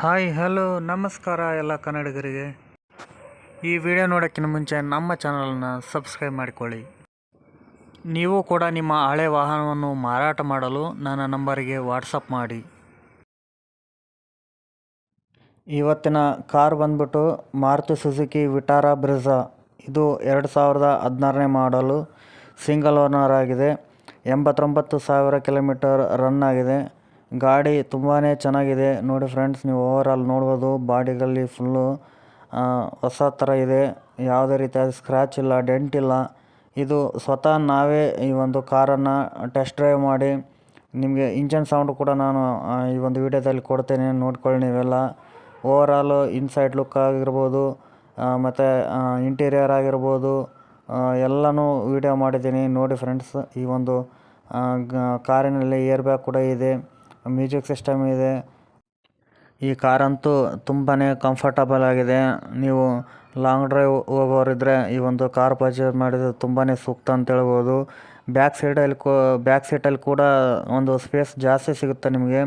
Hi, hello, ನಮಸ್ಕಾರ ಎಲ್ಲ ಕನ್ನಡಿಗರಿಗೆ. ಈ ವಿಡಿಯೋ ನೋಡೋಕ್ಕಿಂತ ಮುಂಚೆ ನಮ್ಮ ಚಾನಲನ್ನು ಸಬ್ಸ್ಕ್ರೈಬ್ ಮಾಡಿಕೊಳ್ಳಿ. ನೀವು ಕೂಡ ನಿಮ್ಮ ಹಳೆ ವಾಹನವನ್ನು ಮಾರಾಟ ಮಾಡಲು ನನ್ನ ನಂಬರಿಗೆ ವಾಟ್ಸಪ್ ಮಾಡಿ. ಇವತ್ತಿನ ಕಾರ್ ಬಂದ್ಬಿಟ್ಟು ಮಾರುತಿ ಸುಜುಕಿ ವಿಟಾರಾ ಬ್ರಿಜಾ. ಇದು ಎರಡು ಸಾವಿರದ ಹದಿನಾರನೇ ಮಾಡಲು ಸಿಂಗಲ್ ಓನರ್ ಆಗಿದೆ. ಎಂಬತ್ತೊಂಬತ್ತು ಸಾವಿರ ಕಿಲೋಮೀಟರ್ ರನ್ ಆಗಿದೆ. ಗಾಡಿ ತುಂಬಾ ಚೆನ್ನಾಗಿದೆ. ನೋಡಿ ಫ್ರೆಂಡ್ಸ್ ನೀವು ಓವರಾಲ್ ನೋಡ್ಬೋದು, ಬಾಡಿಗಲ್ಲಿ ಫುಲ್ಲು ಹೊಸ ಥರ ಇದೆ. ಯಾವುದೇ ರೀತಿಯಾದ ಸ್ಕ್ರ್ಯಾಚ್ ಇಲ್ಲ ಡೆಂಟ್ ಇಲ್ಲ. ಇದು ಸ್ವತಃ ನಾವೇ ಈ ಒಂದು ಕಾರನ್ನು ಟೆಸ್ಟ್ ಡ್ರೈವ್ ಮಾಡಿ, ನಿಮಗೆ ಇಂಜನ್ ಸೌಂಡ್ ಕೂಡ ನಾನು ಈ ಒಂದು ವಿಡಿಯೋದಲ್ಲಿ ಕೊಡ್ತೇನೆ. ನೋಡ್ಕೊಳ್ಳಿ ನೀವೆಲ್ಲ. ಓವರಾಲು ಇನ್ಸೈಡ್ ಲುಕ್ ಆಗಿರ್ಬೋದು ಮತ್ತು ಇಂಟೀರಿಯರ್ ಆಗಿರ್ಬೋದು ಎಲ್ಲನೂ ವಿಡಿಯೋ ಮಾಡಿದ್ದೀನಿ. ನೋಡಿ ಫ್ರೆಂಡ್ಸ್ ಈ ಒಂದು ಕಾರಿನಲ್ಲಿ ಏರ್ ಬ್ಯಾಗ್ ಕೂಡ ಇದೆ. ಮ್ಯೂಸಿಕ್ ಸಿಸ್ಟಮ್ ಇದೆ. ಈ ಕಾರಂತೂ ತುಂಬಾ ಕಂಫರ್ಟಬಲ್ ಆಗಿದೆ. ನೀವು ಲಾಂಗ್ ಡ್ರೈವ್ ಹೋಗೋರಿದ್ರೆ ಈ ಒಂದು ಕಾರ್ ಪರ್ಚೇಸ್ ಮಾಡಿದರೆ ತುಂಬಾ ಸೂಕ್ತ ಅಂತ ಹೇಳ್ಬೋದು. ಬ್ಯಾಕ್ ಸೈಡಲ್ಲಿ ಕೂ ಬ್ಯಾಕ್ ಸೀಟಲ್ಲಿ ಕೂಡ ಒಂದು ಸ್ಪೇಸ್ ಜಾಸ್ತಿ ಸಿಗುತ್ತೆ ನಿಮಗೆ.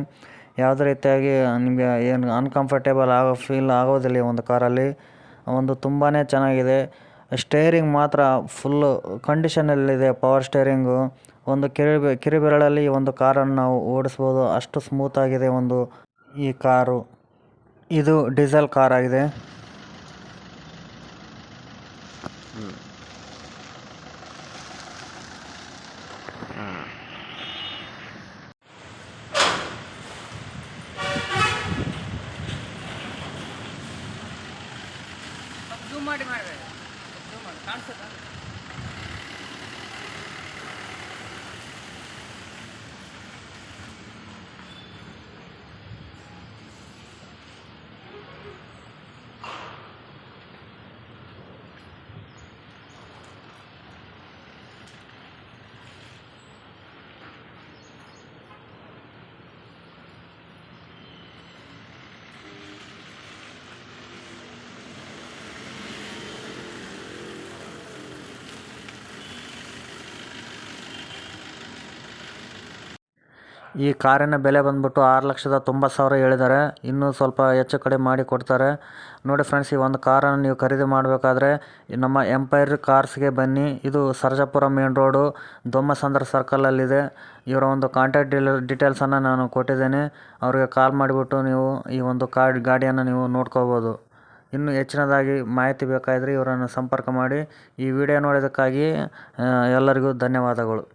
ಯಾವುದೇ ರೀತಿಯಾಗಿ ನಿಮಗೆ ಏನು ಅನ್ಕಂಫರ್ಟೇಬಲ್ ಆಗೋ ಫೀಲ್ ಆಗೋದಿಲ್ಲ ಈ ಒಂದು ಕಾರಲ್ಲಿ ಒಂದು ತುಂಬಾ ಚೆನ್ನಾಗಿದೆ. ಸ್ಟೇರಿಂಗ್ ಮಾತ್ರ ಫುಲ್ಲು ಕಂಡೀಷನಲ್ಲಿದೆ ಪವರ್ ಸ್ಟೇರಿಂಗು ಒಂದು ಕಿರಿ ಕಿರಿಬೆರಳಲ್ಲಿ ಒಂದು ಕಾರನ್ನು ನಾವು ಓಡಿಸ್ಬೋದು. ಅಷ್ಟು ಸ್ಮೂತಾಗಿದೆ ಒಂದು ಈ ಕಾರು. ಇದು ಡೀಸೆಲ್ ಕಾರ್ ಆಗಿದೆ. ಮಾಡಿ ಜೂಮ್ ಮಾಡಿ ಈ ಕಾರಿನ ಬೆಲೆ ಬಂದ್ಬಿಟ್ಟು ಆರು ಲಕ್ಷದ ತೊಂಬತ್ತು ಸಾವಿರ ಹೇಳಿದ್ದಾರೆ. ಇನ್ನೂ ಸ್ವಲ್ಪ ಹೆಚ್ಚು ಕಡಿಮೆ ಮಾಡಿ ಕೊಡ್ತಾರೆ. ನೋಡಿ ಫ್ರೆಂಡ್ಸ್ ಈ ಒಂದು ಕಾರನ್ನು ನೀವು ಖರೀದಿ ಮಾಡಬೇಕಾದ್ರೆ ನಮ್ಮ ಎಂಪೈರ್ ಕಾರ್ಸ್ಗೆ ಬನ್ನಿ. ಇದು ಸರ್ಜಾಪುರ ಮೇನ್ ರೋಡು ದೊಮ್ಮಸಂದ್ರ ಸರ್ಕಲಲ್ಲಿದೆ ಇವರ ಒಂದು ಕಾಂಟ್ಯಾಕ್ಟ್ ಡೀಲರ್ ಡೀಟೇಲ್ಸನ್ನು ನಾನು ಕೊಟ್ಟಿದ್ದೇನೆ. ಅವ್ರಿಗೆ ಕಾಲ್ ಮಾಡಿಬಿಟ್ಟು ನೀವು ಈ ಒಂದು ಕಾರ್ ಗಾಡಿಯನ್ನು ನೀವು ನೋಡ್ಕೋಬೋದು. ಇನ್ನು ಹೆಚ್ಚಿನದಾಗಿ ಮಾಹಿತಿ ಬೇಕಾದರೆ ಇವರನ್ನು ಸಂಪರ್ಕ ಮಾಡಿ ಈ ವಿಡಿಯೋ ನೋಡೋದಕ್ಕಾಗಿ ಎಲ್ಲರಿಗೂ ಧನ್ಯವಾದಗಳು.